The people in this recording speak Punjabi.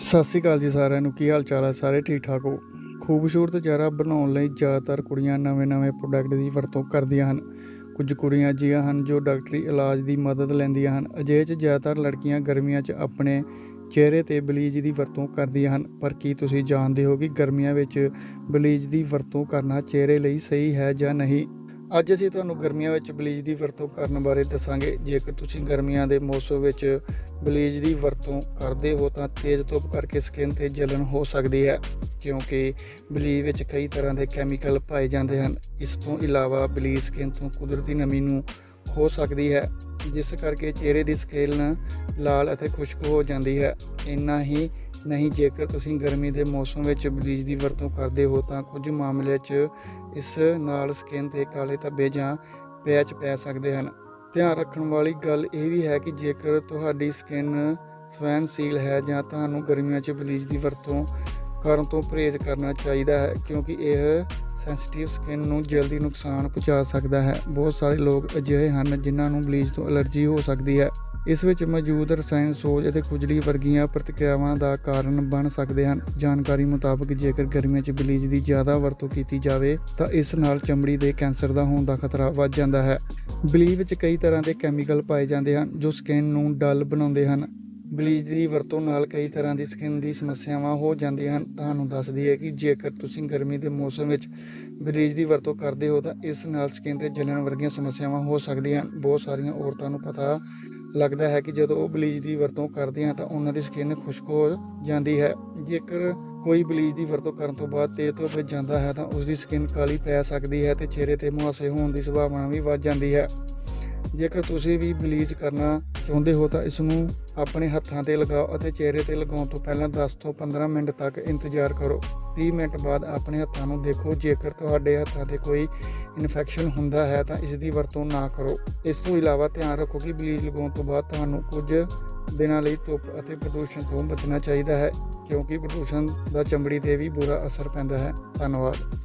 ਸਤਿ ਸ਼੍ਰੀ ਅਕਾਲ ਜੀ ਸਾਰਿਆਂ ਨੂੰ, ਕੀ ਹਾਲ ਚਾਲ ਹੈ ਸਾਰੇ ਠੀਕ ਠਾਕ ਹੋ? ਖੂਬਸੂਰਤ ਚਿਹਰਾ ਬਣਾਉਣ ਲਈ ਜ਼ਿਆਦਾਤਰ ਕੁੜੀਆਂ ਨਵੇਂ-ਨਵੇਂ ਪ੍ਰੋਡਕਟ ਦੀ ਵਰਤੋਂ ਕਰਦੀਆਂ ਹਨ। ਕੁਝ ਕੁੜੀਆਂ ਅਜਿਹੀਆਂ ਹਨ ਜੋ ਡਾਕਟਰੀ ਇਲਾਜ ਦੀ ਮਦਦ ਲੈਂਦੀਆਂ ਹਨ। ਅਜਿਹੇ 'ਚ ਜ਼ਿਆਦਾਤਰ ਲੜਕੀਆਂ ਗਰਮੀਆਂ 'ਚ ਆਪਣੇ ਚਿਹਰੇ ਤੇ ਬਲੀਚ ਦੀ ਵਰਤੋਂ ਕਰਦੀਆਂ ਹਨ। ਪਰ ਕੀ ਤੁਸੀਂ ਜਾਣਦੇ ਹੋ ਕਿ ਗਰਮੀਆਂ ਵਿੱਚ ਬਲੀਚ ਦੀ ਵਰਤੋਂ ਕਰਨਾ ਚਿਹਰੇ ਲਈ ਸਹੀ ਹੈ ਜਾਂ ਨਹੀਂ? ਅੱਜ ਅਸੀਂ ਤੁਹਾਨੂੰ ਗਰਮੀਆਂ ਵਿੱਚ ਬਲੀਚ ਦੀ ਵਰਤੋਂ ਕਰਨ ਬਾਰੇ ਦੱਸਾਂਗੇ। ਜੇਕਰ ਤੁਸੀਂ ਗਰਮੀਆਂ ਦੇ ਮੌਸਮ ਵਿੱਚ ਬਲੀਚ ਦੀ ਵਰਤੋਂ ਕਰਦੇ ਹੋ ਤਾਂ ਤੇਜ਼ ਧੁੱਪ ਕਰਕੇ ਸਕਿਨ ਤੇ ਜਲਨ ਹੋ ਸਕਦੀ ਹੈ, ਕਿਉਂਕਿ ਬਲੀਚ ਵਿੱਚ ਕਈ ਤਰ੍ਹਾਂ ਦੇ ਕੈਮੀਕਲ ਪਾਏ ਜਾਂਦੇ ਹਨ। ਇਸ ਤੋਂ ਇਲਾਵਾ ਬਲੀਚ ਸਕਿਨ ਤੋਂ ਕੁਦਰਤੀ ਨਮੀ ਨੂੰ ਖੋ ਸਕਦੀ ਹੈ। ਜਿਸ ਕਰਕੇ ਚਿਹਰੇ ਦੀ ਸਕਿਨ ਲਾਲ ਅਤੇ ਖੁਸ਼ਕ ਹੋ ਜਾਂਦੀ ਹੈ। ਇੰਨਾ ਹੀ ਨਹੀਂ, ਜੇਕਰ ਤੁਸੀਂ ਗਰਮੀ ਦੇ ਮੌਸਮ ਵਿੱਚ ਬਲੀਚ ਦੀ ਵਰਤੋਂ ਕਰਦੇ ਹੋ, ਤਾਂ ਕੁਝ ਮਾਮਲਿਆਂ 'ਚ ਇਸ ਨਾਲ ਸਕਿਨ ਤੇ ਕਾਲੇ ਧੱਬੇ ਜਾਂ ਪੈਚ ਪੈ ਸਕਦੇ ਹਨ। ਧਿਆਨ ਰੱਖਣ ਵਾਲੀ ਗੱਲ ਇਹ ਵੀ ਹੈ ਕਿ ਜੇਕਰ ਤੁਹਾਡੀ ਸਕਿਨ ਸਵੈਨਸ਼ੀਲ ਹੈ ਜਾਂ ਤੁਹਾਨੂੰ ਗਰਮੀਆਂ 'ਚ ਬਲੀਚ ਦੀ ਵਰਤੋਂ ਕਰਨ ਤੋਂ ਪਰਹੇਜ਼ ਕਰਨਾ ਚਾਹੀਦਾ ਹੈ, ਕਿਉਂਕਿ ਇਹ ਸੈਂਸਿਟਿਵ ਸਕਿਨ ਨੂੰ ਜਲਦੀ ਨੁਕਸਾਨ ਪਹੁੰਚਾ ਸਕਦਾ ਹੈ। ਬਹੁਤ ਸਾਰੇ ਲੋਕ ਅਜਿਹੇ ਹਨ ਜਿਨ੍ਹਾਂ ਨੂੰ ਬਲੀਚ ਤੋਂ ਅਲਰਜੀ ਹੋ ਸਕਦੀ ਹੈ। ਇਸ ਵਿੱਚ ਮੌਜੂਦ ਰਸਾਇਣ ਸੋਜ ਅਤੇ ਖੁਜਲੀ ਵਰਗੀਆਂ ਪ੍ਰਤੀਕਿਰਿਆਵਾਂ ਦਾ ਕਾਰਨ ਬਣ ਸਕਦੇ ਹਨ। ਜਾਣਕਾਰੀ ਮੁਤਾਬਕ, ਜੇਕਰ ਗਰਮੀਆਂ 'ਚ ਬਲੀਚ ਦੀ ਜ਼ਿਆਦਾ ਵਰਤੋਂ ਕੀਤੀ ਜਾਵੇ, ਤਾਂ ਇਸ ਨਾਲ ਚਮੜੀ ਦੇ ਕੈਂਸਰ ਦਾ ਹੋਣ ਦਾ ਖਤਰਾ ਵੱਧ ਜਾਂਦਾ ਹੈ। ਬਲੀਚ ਵਿੱਚ ਕਈ ਤਰ੍ਹਾਂ ਦੇ ਕੈਮੀਕਲ ਪਾਏ ਜਾਂਦੇ ਹਨ, ਜੋ ਸਕਿਨ ਨੂੰ ਡਲ ਬਣਾਉਂਦੇ ਹਨ। ਬਲੀਚ ਦੀ ਵਰਤੋਂ ਨਾਲ ਕਈ ਤਰ੍ਹਾਂ ਦੀ ਸਕਿਨ ਦੀ ਸਮੱਸਿਆਵਾਂ ਹੋ ਜਾਂਦੀਆਂ ਹਨ। ਤੁਹਾਨੂੰ ਦੱਸਦੀ ਹੈ ਕਿ ਜੇਕਰ ਤੁਸੀਂ ਗਰਮੀ ਦੇ ਮੌਸਮ ਵਿੱਚ ਬਲੀਚ ਦੀ ਵਰਤੋਂ ਕਰਦੇ ਹੋ, ਤਾਂ ਇਸ ਨਾਲ ਸਕਿਨ ਤੇ ਜਲਣ ਵਰਗੀਆਂ ਸਮੱਸਿਆਵਾਂ ਹੋ ਸਕਦੀਆਂ ਹਨ। ਬਹੁਤ ਸਾਰੀਆਂ ਔਰਤਾਂ ਨੂੰ ਪਤਾ ਲੱਗਦਾ ਹੈ ਕਿ ਜਦੋਂ ਉਹ ਬਲੀਚ ਦੀ ਵਰਤੋਂ ਕਰਦੇ ਹਨ, ਤਾਂ ਉਹਨਾਂ ਦੀ ਸਕਿਨ ਖੁਸ਼ਕ ਹੋ ਜਾਂਦੀ ਹੈ। ਜੇਕਰ ਕੋਈ ਬਲੀਚ ਦੀ ਵਰਤੋਂ ਕਰਨ ਤੋਂ ਬਾਅਦ ਤੇਜ਼ ਧੁੱਪ ਵਿੱਚ ਜਾਂਦਾ ਹੈ, ਤਾਂ ਉਸ ਦੀ ਸਕਿਨ ਕਾਲੀ ਪੈ ਸਕਦੀ ਹੈ ਤੇ ਚਿਹਰੇ ਤੇ ਮੁਹਾਸੇ ਹੋਣ ਦੀ ਸੰਭਾਵਨਾ ਵੀ ਵੱਧ ਜਾਂਦੀ ਹੈ। ਜੇਕਰ ਤੁਸੀਂ ਵੀ ਬਲੀਚ ਕਰਨਾ ਚਾਹੁੰਦੇ ਹੋ ਤਾਂ ਇਸ ਨੂੰ ਆਪਣੇ ਹੱਥਾਂ ਤੇ ਲਗਾਓ ਅਤੇ ਚਿਹਰੇ ਤੇ ਲਗਾਉਣ ਤੋਂ ਪਹਿਲਾਂ 10 ਤੋਂ 15 ਮਿੰਟ ਤੱਕ ਇੰਤਜ਼ਾਰ ਕਰੋ। 30 ਮਿੰਟ ਬਾਅਦ ਆਪਣੇ ਹੱਥਾਂ ਨੂੰ ਦੇਖੋ। ਜੇਕਰ ਤੁਹਾਡੇ ਹੱਥਾਂ ਤੇ ਕੋਈ ਇਨਫੈਕਸ਼ਨ ਹੁੰਦਾ ਹੈ ਤਾਂ ਇਸ ਦੀ ਵਰਤੋਂ ਨਾ ਕਰੋ। ਇਸ ਤੋਂ ਇਲਾਵਾ ਧਿਆਨ ਰੱਖੋ ਕਿ ਬਲੀਚ ਲਗਾਉਣ ਤੋਂ ਬਾਅਦ ਤੁਹਾਨੂੰ ਕੁਝ ਦਿਨਾਂ ਲਈ ਧੁੱਪ ਅਤੇ ਪ੍ਰਦੂਸ਼ਣ ਤੋਂ ਬਚਣਾ ਚਾਹੀਦਾ ਹੈ, ਕਿਉਂਕਿ ਪ੍ਰਦੂਸ਼ਣ ਦਾ ਚਮੜੀ ਤੇ ਵੀ ਬੁਰਾ ਅਸਰ ਪੈਂਦਾ ਹੈ। ਧੰਨਵਾਦ।